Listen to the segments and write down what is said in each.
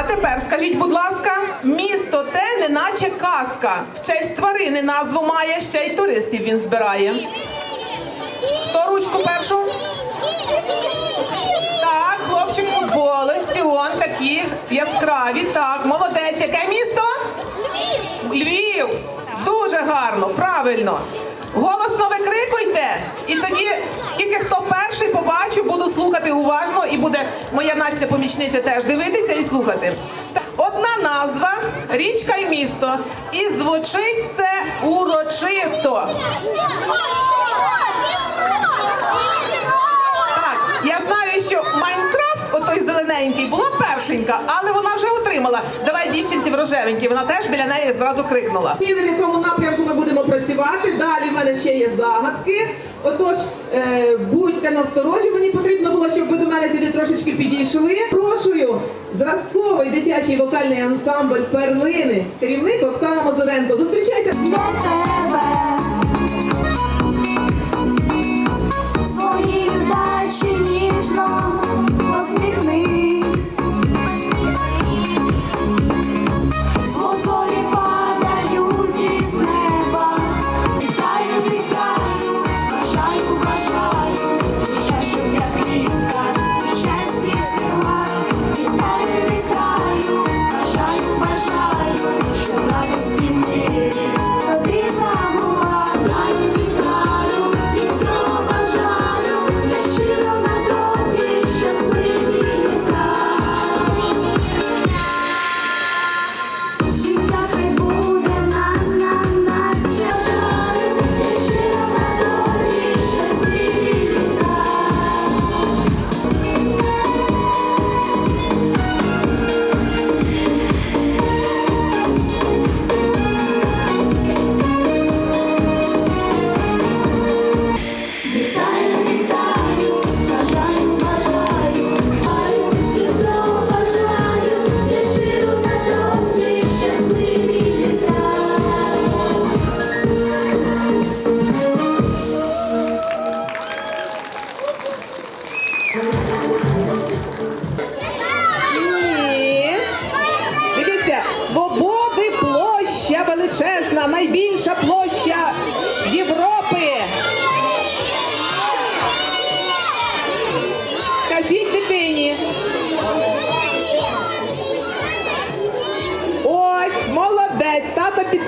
А тепер скажіть, будь ласка, місто те, неначе казка. В честь тварини назву має, ще й туристів він збирає. Хто ручку першу? Так, хлопчик футболисті, он такі яскраві. Так, молодець. Яке місто? Львів. Дуже гарно, правильно. Голосно викрикуйте, і тоді тільки хто перший побачу, буду слухати уважно, і буде моя Настя помічниця теж дивитися і слухати. Одна назва, річка і місто. І звучить це урочисто. Так, я знаю, що Майнкрафт, отой зелененький, була першенька, але вона отримала. Давай дівчинці в рожевенькій, вона теж біля неї зразу крикнула. І в якому напрямку ми будемо працювати. Далі в мене ще є загадки. Отож, е, будьте насторожі, мені потрібно було, щоб ви до мене сюди трошечки підійшли. Прошую зразковий дитячий вокальний ансамбль перлини. Керівник Оксана Мазуренко. Зустрічайте.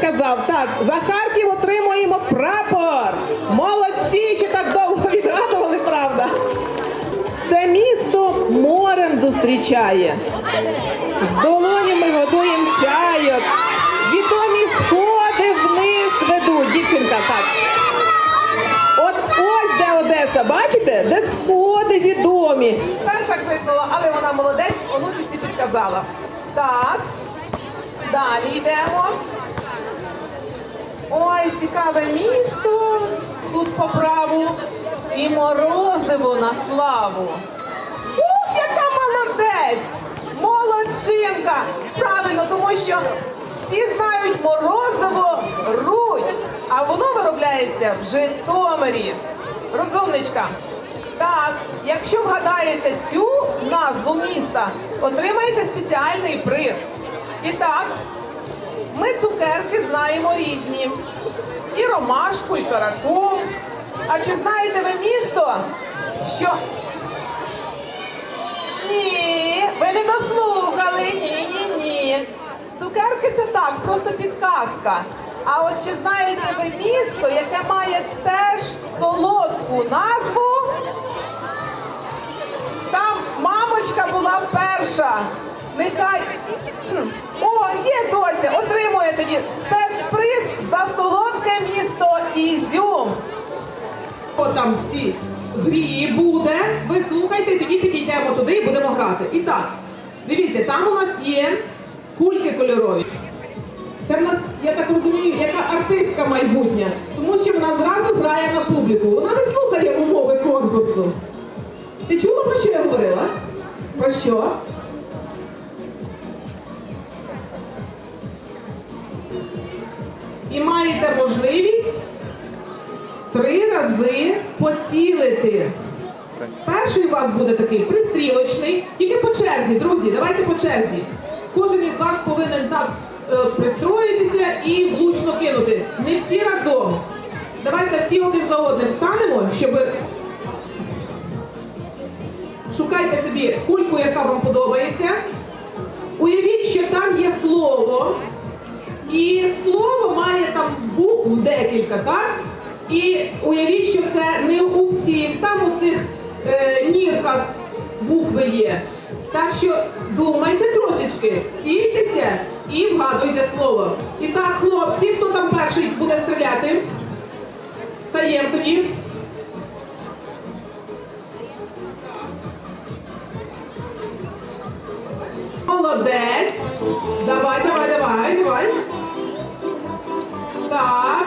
Тато. Так, за Харків отримуємо прапор. Молодці, що так довго відгадували, правда? Це місто морем зустрічає. З долонями готуємо чайок. Відомі сходи вниз ведуть. Дівчинка, так. От ось де Одеса, бачите? Де сходи відомі. Перша крикнула, але вона молодець, онучисті підказала. Так. Далі йдемо. Ой, цікаве місто. Тут по праву. І морозиво на славу. Ух, яка молодець! Молодчинка! Правильно, тому що всі знають морозиво руть, а воно виробляється в Житомирі. Розумничка. Так, якщо вгадаєте цю назву міста, отримаєте спеціальний приз. І так, ми цукерки знаємо різні. І ромашку, і каракум. А чи знаєте ви місто, що ні, ви не дослухали. Ні, ні, ні. Цукерки це так, просто підказка. А от чи знаєте ви місто, яке має теж солодку назву? Там мамочка була перша. Нехай. О, є доця, отримує тоді за солодке місто Ізюм. О, там в цій грі буде. Ви слухайте, тоді підійдемо туди і будемо грати. І так, дивіться, там у нас є кульки кольорові. Це в нас, я так розумію, яка артистка майбутня, тому що вона зразу грає на публіку. Вона не слухає умови конкурсу. Ти чула про що я говорила? Про що? І маєте можливість три рази поцілити. Перший у вас буде такий пристрілочний, тільки по черзі, друзі, давайте по черзі. кожен із вас повинен так е, пристроїтися і влучно кинути. Не всі разом. Давайте всі один за одним станемо, щоб шукайте собі кульку, яка вам подобається. Уявіть, що там є слово, і слово має там букв декілька, так? І уявіть, що це не у всіх, там у цих е, нірках букви є. Так що думайте трошечки, цільтеся і вгадуйте слово. І так, хлопці, хто там перший буде стріляти? Стаємо тоді. Молодець. Давай, давай, давай, давай. Так.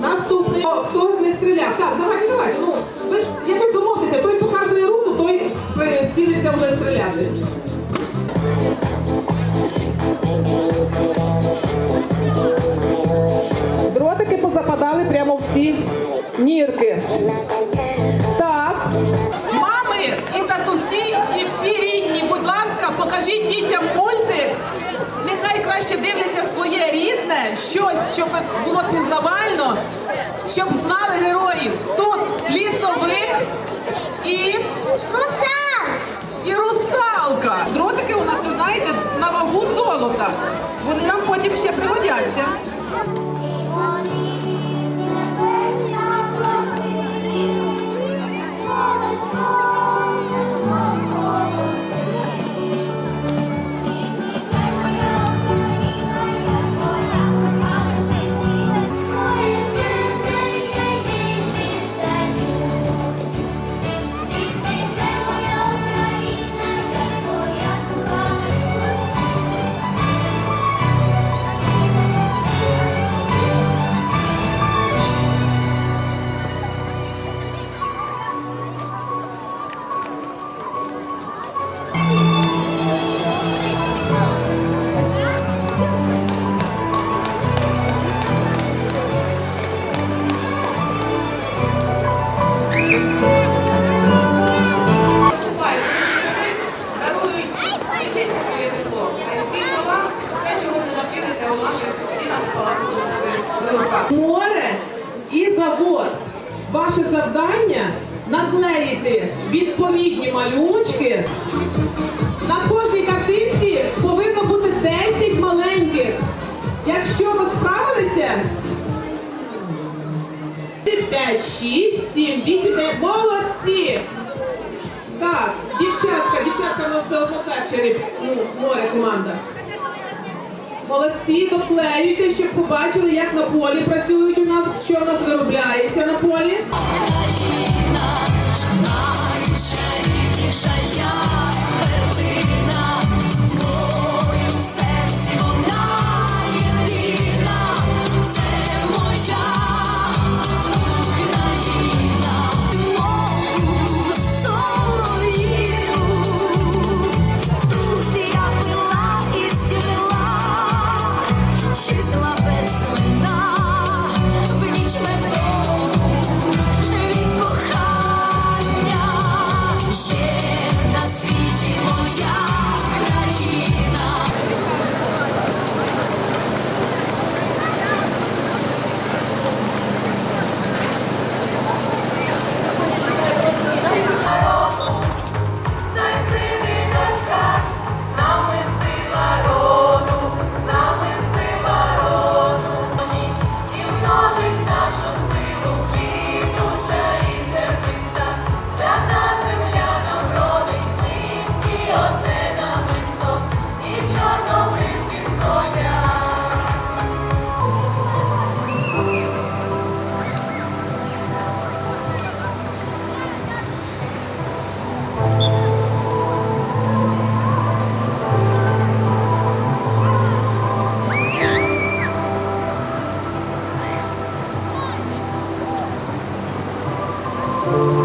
Наступний. О, хто не стріляв? Так, давайте, давайте. Ну, ви ж якось домовтеся, той показує руку, той е, цілиться вже стріляти. Дротики позападали прямо в ці нірки. Так. Щось, щоб було пізнавально, щоб знали героїв. Тут лісовик і, русал! і русалка. Дротики у нас, ви знаєте, на вагу золота. Вони нам потім ще пригодяться. Відповідні малюночки. На кожній картинці повинно бути 10 маленьких. Якщо ви справилися, 5, 6, 7, 8, 9. Молодці! Так, дівчатка, дівчатка у нас все одно перші риб, ну, море команда. Молодці, доклеюйте, щоб побачили, як на полі працюють у нас, що у нас виробляється на полі. Amen.